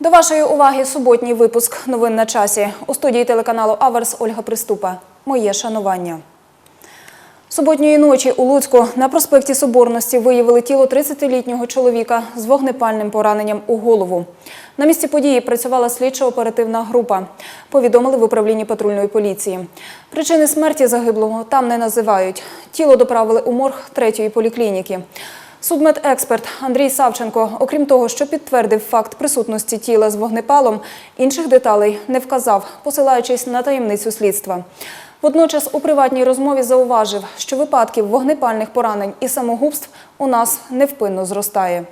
До вашої уваги суботній випуск новин на часі. У студії телеканалу Аверс Ольга Приступа. Моє шанування. Суботньої ночі у Луцьку на проспекті Соборності виявили тіло 30-літнього чоловіка з вогнепальним пораненням у голову. На місці події працювала слідчо-оперативна група. Повідомили в управлінні патрульної поліції. Причини смерті загиблого там не називають. Тіло доправили у морг третьої поліклініки. Судмедексперт Андрій Савченко, окрім того, що підтвердив факт присутності тіла з вогнепалом, інших деталей не вказав, посилаючись на таємницю слідства. Водночас у приватній розмові зауважив, що випадків вогнепальних поранень і самогубств у нас невпинно зростає.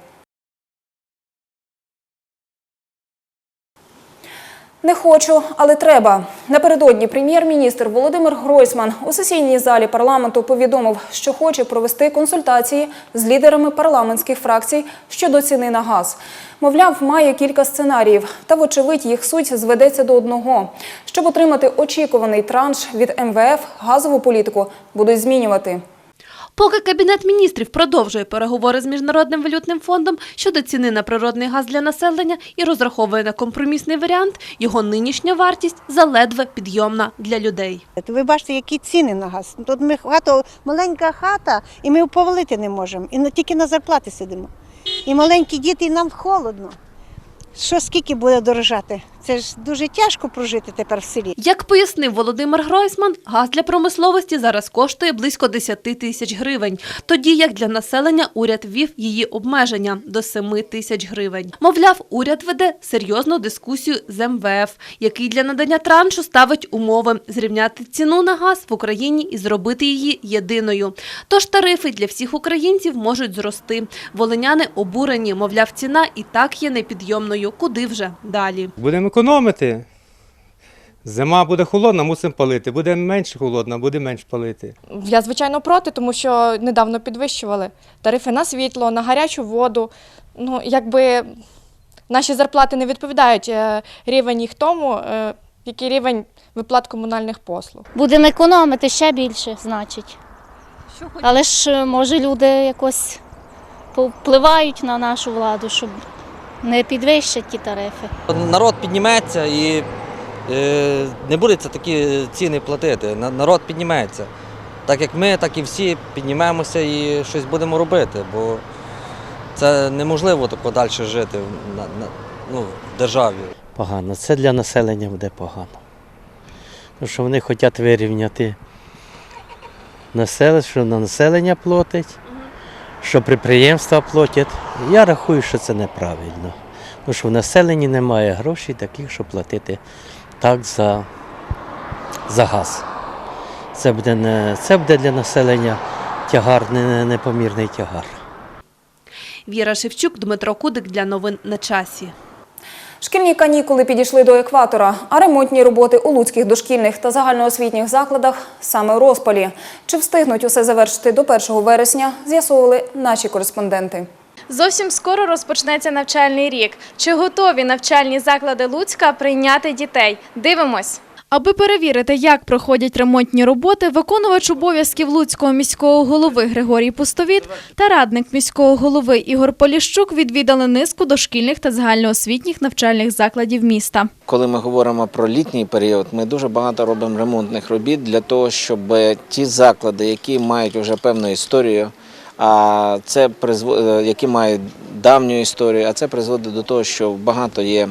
Не хочу, але треба. Напередодні прем'єр-міністр Володимир Гройсман у сесійній залі парламенту повідомив, що хоче провести консультації з лідерами парламентських фракцій щодо ціни на газ. Мовляв, має кілька сценаріїв, та вочевидь їх суть зведеться до одного. Щоб отримати очікуваний транш від МВФ, газову політику будуть змінювати. Поки Кабінет міністрів продовжує переговори з Міжнародним валютним фондом щодо ціни на природний газ для населення і розраховує на компромісний варіант, його нинішня вартість заледве підйомна для людей. Ви бачите, які ціни на газ. Тут ми хата, маленька хата, і ми повалити не можемо. І тільки на зарплати сидимо. І маленькі діти, і нам холодно. Що скільки буде дорожати? Це ж дуже тяжко прожити тепер в селі. Як пояснив Володимир Гройсман, газ для промисловості зараз коштує близько 10 тисяч гривень, тоді як для населення уряд ввів її обмеження до 7 тисяч гривень. Мовляв, уряд веде серйозну дискусію з МВФ, який для надання траншу ставить умови зрівняти ціну на газ в Україні і зробити її єдиною. Тож тарифи для всіх українців можуть зрости. Волиняни обурені, мовляв, ціна і так є непідйомною. Куди вже далі? Будемо економити. Зима буде холодна, мусимо палити. Буде менше холодна, буде менше палити. Я звичайно проти, тому що недавно підвищували тарифи на світло, на гарячу воду. Ну, якби наші зарплати не відповідають е, рівень їх тому, е, який рівень виплат комунальних послуг. Будемо економити ще більше, значить. Але ж е, може люди якось повпливають на нашу владу, щоб не підвищать ті тарифи. Народ підніметься і е, не буде це такі ціни платити. Народ підніметься. Так як ми, так і всі піднімемося і щось будемо робити, бо це неможливо тако далі жити в- на, на, ну, в державі. погано. Це для населення буде погано. Тому що вони хочуть вирівняти населення, що на населення платить, що підприємства платять. Я рахую, що це неправильно. Тому що в населенні немає грошей таких, щоб платити так за, за газ. Це буде, не, це буде для населення тягар, не- непомірний тягар. Віра Шевчук, Дмитро Кудик для новин на часі. Шкільні канікули підійшли до екватора, а ремонтні роботи у луцьких дошкільних та загальноосвітніх закладах саме у розпалі. Чи встигнуть усе завершити до 1 вересня, з'ясовували наші кореспонденти. Зовсім скоро розпочнеться навчальний рік. Чи готові навчальні заклади Луцька прийняти дітей? Дивимось. Аби перевірити, як проходять ремонтні роботи, виконувач обов'язків Луцького міського голови Григорій Пустовіт та радник міського голови Ігор Поліщук відвідали низку дошкільних та загальноосвітніх навчальних закладів міста. Коли ми говоримо про літній період, ми дуже багато робимо ремонтних робіт для того, щоб ті заклади, які мають вже певну історію, а це е, які мають давню історію, а це призводить до того, що багато є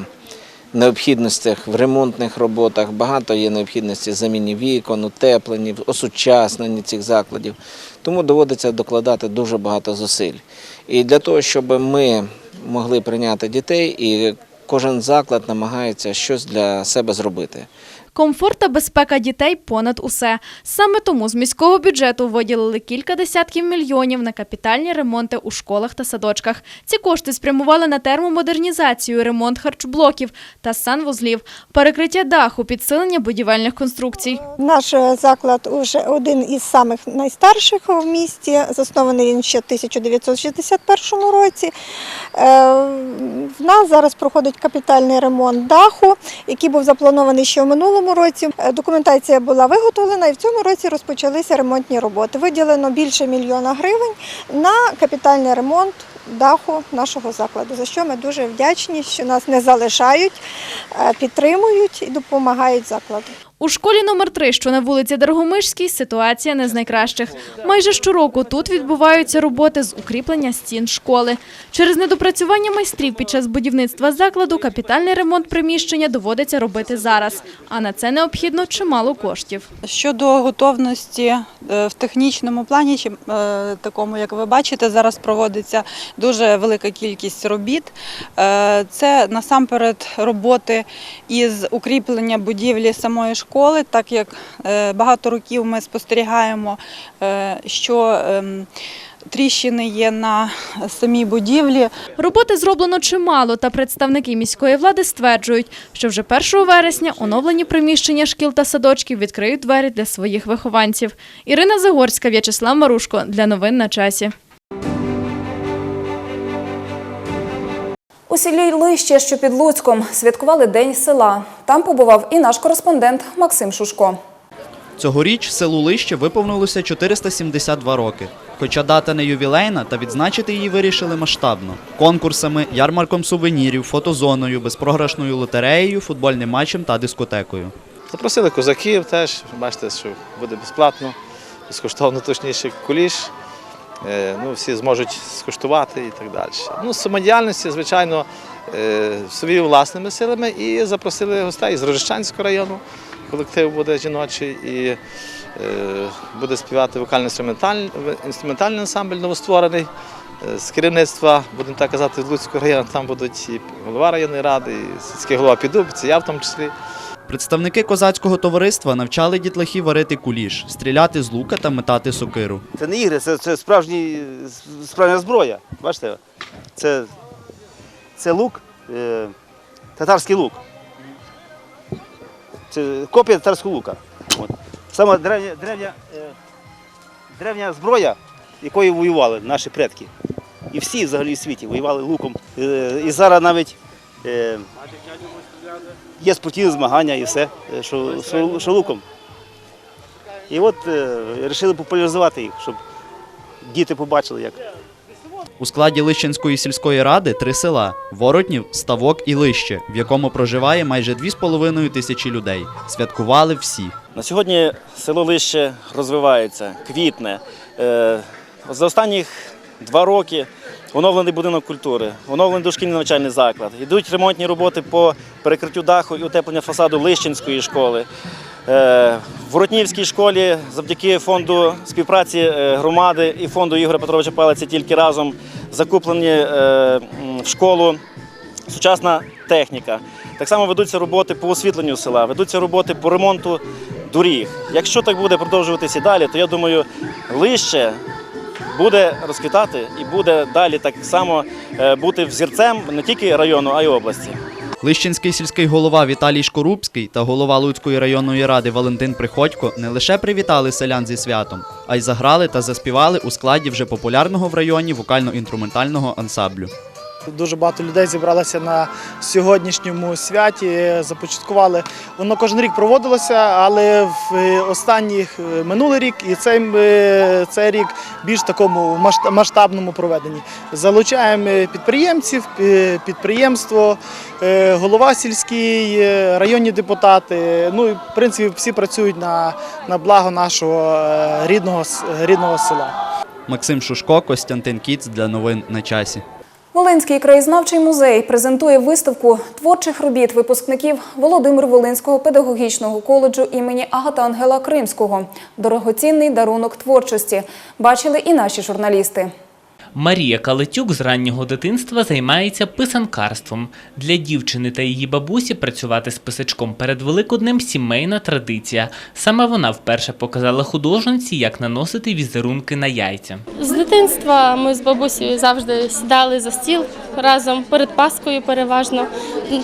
необхідностей в ремонтних роботах, багато є необхідності заміні вікон, утепленні, осучасненні цих закладів. Тому доводиться докладати дуже багато зусиль. І для того, щоб ми могли прийняти дітей, і кожен заклад намагається щось для себе зробити. Комфорт та безпека дітей понад усе. Саме тому з міського бюджету виділили кілька десятків мільйонів на капітальні ремонти у школах та садочках. Ці кошти спрямували на термомодернізацію, ремонт харчблоків та санвузлів, перекриття даху, підсилення будівельних конструкцій. Наш е, заклад уже один із самих найстарших в місті. Заснований він ще в 1961 році. Е, В нас зараз проходить капітальний ремонт даху, який був запланований ще в минулому році. Е, Документація була виготовлена і в цьому році розпочалися ремонтні роботи. Виділено більше мільйона гривень на капітальний ремонт даху нашого закладу, за що ми дуже вдячні, що нас не залишають, е, підтримують і допомагають закладу. У школі номер 3 що на вулиці Дорогомишській, ситуація не з найкращих. Майже щороку тут відбуваються роботи з укріплення стін школи. Через недопрацювання майстрів під час будівництва закладу капітальний ремонт приміщення доводиться робити зараз. А на це необхідно чимало коштів. Щодо готовності е, в технічному плані, е, такому, як ви бачите, зараз проводиться дуже велика кількість робіт. Е, Це насамперед роботи із укріплення будівлі самої школи, так як е, багато років ми спостерігаємо, е, що ем, тріщини є на самій будівлі. Роботи зроблено чимало, та представники міської влади стверджують, що вже 1 вересня оновлені приміщення шкіл та садочків відкриють двері для своїх вихованців. Ірина Загорська, В'ячеслав Марушко. Для новин на часі. У селі Лище, що під Луцьком, святкували День села. Там побував і наш кореспондент Максим Шушко. Цьогоріч селу Лище виповнилося 472 роки. Хоча дата не ювілейна, та відзначити її вирішили масштабно: конкурсами, ярмарком сувенірів, фотозоною, безпрограшною лотереєю, футбольним матчем та дискотекою. Запросили козаків теж, бачите, що буде безплатно, безкоштовно точніше куліш. Е, Ну, всі зможуть скуштувати і так далі. Ну, самодіяльності, звичайно, е, своїми власними силами і запросили гостей з Рожищанського району. Колектив буде жіночий і е, буде співати вокально-інструментальний інструментальний ансамбль новостворений. Е, З керівництва, будемо так казати, з Луцького району, там будуть і голова районної ради, і сільський голова Підубці, я в тому числі. Представники козацького товариства навчали дітлахів варити куліш, стріляти з лука та метати сокиру. Це не ігри, це, це справжні, справжня зброя. Бачите? Це, це лук, е, татарський лук. Це копія татарського лука. От. Саме древня, древня, е, древня зброя, якою воювали наші предки. І всі взагалі в світі воювали луком. Е, і зараз навіть е, є спортивні змагання і все, е, що, що, що луком. І от вирішили популяризувати їх, щоб діти побачили, як. У складі Лищенської сільської ради три села Воротнів, Ставок і Лище, в якому проживає майже 2,5 тисячі людей. Святкували всі. На сьогодні село Лище розвивається, квітне. За останніх два роки оновлений будинок культури, оновлений дошкільний навчальний заклад. Йдуть ремонтні роботи по перекриттю даху і утеплення фасаду Лищенської школи. Е, В Воротнівській школі завдяки фонду співпраці е, громади і фонду Ігоря Петровича Палиця тільки разом закуплені е, в школу сучасна техніка. Так само ведуться роботи по освітленню села, ведуться роботи по ремонту доріг. Якщо так буде продовжуватися і далі, то я думаю, лише буде розквітати і буде далі так само е, бути взірцем не тільки району, а й області. Лищенський сільський голова Віталій Шкорубський та голова Луцької районної ради Валентин Приходько не лише привітали селян зі святом, а й заграли та заспівали у складі вже популярного в районі вокально-інструментального ансамблю. Дуже багато людей зібралося на сьогоднішньому святі. Започаткували воно кожен рік проводилося, але в е, останніх е, минулий рік і цей, е, цей рік більш такому масштаб- масштабному проведенні. Залучаємо підприємців, підприємство, голова сільський, районні депутати. Ну і в принципі всі працюють на, на благо нашого рідного, рідного села. Максим Шушко, Костянтин Кіц для новин на часі. Волинський краєзнавчий музей презентує виставку творчих робіт випускників Володимир Волинського педагогічного коледжу імені Агата Ангела Кримського. Дорогоцінний дарунок творчості. Бачили і наші журналісти. Марія Калитюк з раннього дитинства займається писанкарством. Для дівчини та її бабусі працювати з писачком перед Великоднем – сімейна традиція. Саме вона вперше показала художниці, як наносити візерунки на яйця. З дитинства ми з бабусею завжди сідали за стіл разом перед Паскою переважно.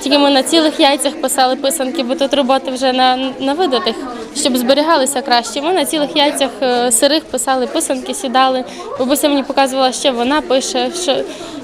Тільки ми на цілих яйцях писали писанки, бо тут роботи вже на, на видатих, щоб зберігалися краще. Ми на цілих яйцях е, сирих писали писанки, сідали. Бабуся мені показувала, що вона пише, що,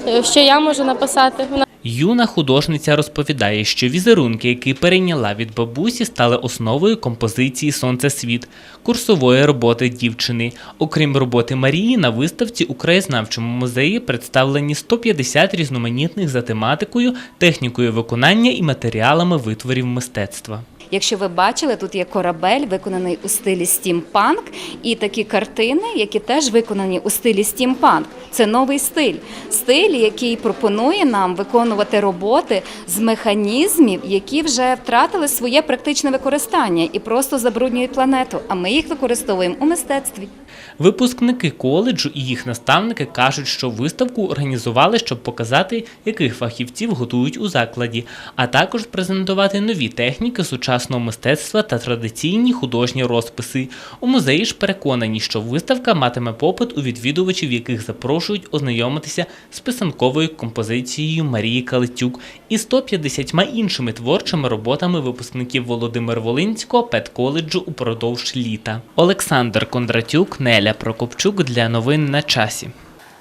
е, що я можу написати. Юна художниця розповідає, що візерунки, які перейняла від бабусі, стали основою композиції Сонце світ, курсової роботи дівчини. Окрім роботи Марії, на виставці у краєзнавчому музеї представлені 150 різноманітних за тематикою, технікою виконання і матеріалами витворів мистецтва. Якщо ви бачили, тут є корабель, виконаний у стилі стімпанк, і такі картини, які теж виконані у стилі стімпанк. Це новий стиль. Стиль, який пропонує нам виконувати роботи з механізмів, які вже втратили своє практичне використання і просто забруднюють планету. А ми їх використовуємо у мистецтві. Випускники коледжу і їх наставники кажуть, що виставку організували, щоб показати, яких фахівців готують у закладі, а також презентувати нові техніки сучасного мистецтва та традиційні художні розписи. У музеї ж переконані, що виставка матиме попит у відвідувачів, яких запрошують ознайомитися з писанковою композицією Марії Калитюк і 150 іншими творчими роботами випускників Володимир Волинського педколеджу упродовж літа. Олександр Кондратюк, Неля Прокопчук для новин на часі.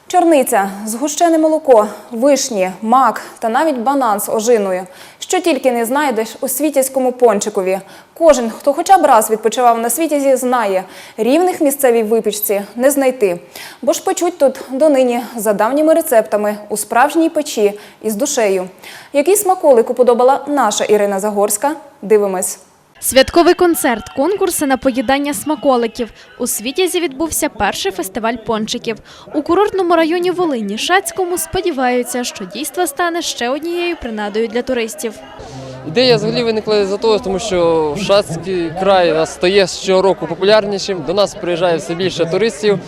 Чорниця, згущене молоко, вишні, мак та навіть банан з ожиною. Що тільки не знайдеш у світязькому пончикові. Кожен, хто хоча б раз відпочивав на світязі, знає, рівних місцевій випічці не знайти. Бо ж печуть тут донині за давніми рецептами у справжній печі із душею. Який смаколик уподобала наша Ірина Загорська? Дивимось. Святковий концерт, конкурси на поїдання смаколиків. У Світязі відбувся перший фестиваль пончиків. У курортному районі Волині Шацькому сподіваються, що дійство стане ще однією принадою для туристів. Ідея взагалі виникла за того, тому що Шацький край нас стає щороку популярнішим. До нас приїжджає все більше туристів,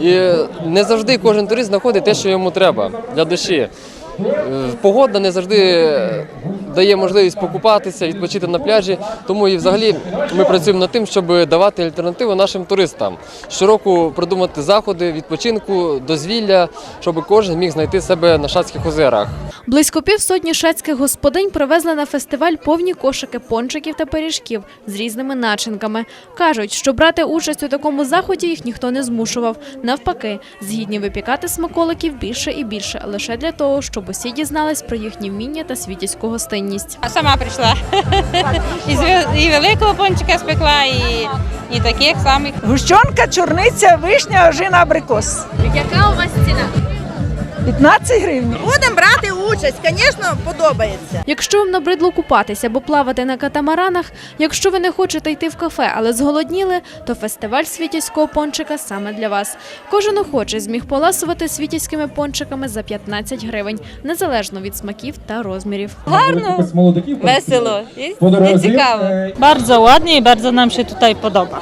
і не завжди кожен турист знаходить те, що йому треба для душі. Е, Погода не завжди дає можливість покупатися, відпочити на пляжі. Тому і взагалі ми працюємо над тим, щоб давати альтернативу нашим туристам. Щороку придумати заходи, відпочинку, дозвілля, щоб кожен міг знайти себе на Шацьких озерах. Близько півсотні шацьких господинь привезли на фестиваль повні кошики пончиків та пиріжків з різними начинками. Кажуть, що брати участь у такому заході їх ніхто не змушував. Навпаки, згідні випікати смаколиків більше і більше, лише для того, щоб усі дізнались про їхні вміння та світівську гостинність. А сама прийшла. І, з- і великого пончика спекла, і, і таких самих. Гущонка, чорниця, вишня, ожина, абрикос. Яка у вас ціна? 15 гривень. Будемо брати участь, звісно, подобається. Якщо вам набридло купатися або плавати на катамаранах, якщо ви не хочете йти в кафе, але зголодніли, то фестиваль світівського пончика саме для вас. Кожен охочий зміг поласувати світівськими пончиками за 15 гривень, незалежно від смаків та розмірів. Гарно, весело і, цікаво. Bardzo ładnie і bardzo нам się tutaj podoba.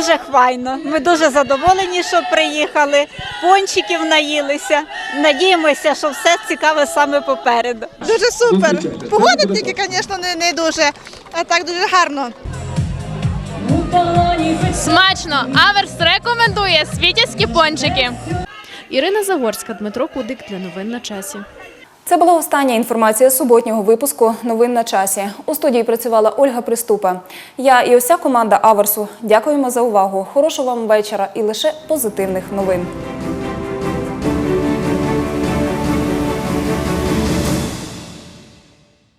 Дуже хвайно. Ми дуже задоволені, що приїхали. Пончиків наїлися. Надіємося, що все цікаве саме попереду. Дуже супер. Погода тільки, звісно, не, не дуже, а так дуже гарно. Смачно! Аверс рекомендує світівські пончики. Ірина Загорська, Дмитро Кудик для новин на часі. Це була остання інформація суботнього випуску Новин на часі. У студії працювала Ольга Приступа. Я і уся команда Аверсу дякуємо за увагу. Хорошого вам вечора і лише позитивних новин.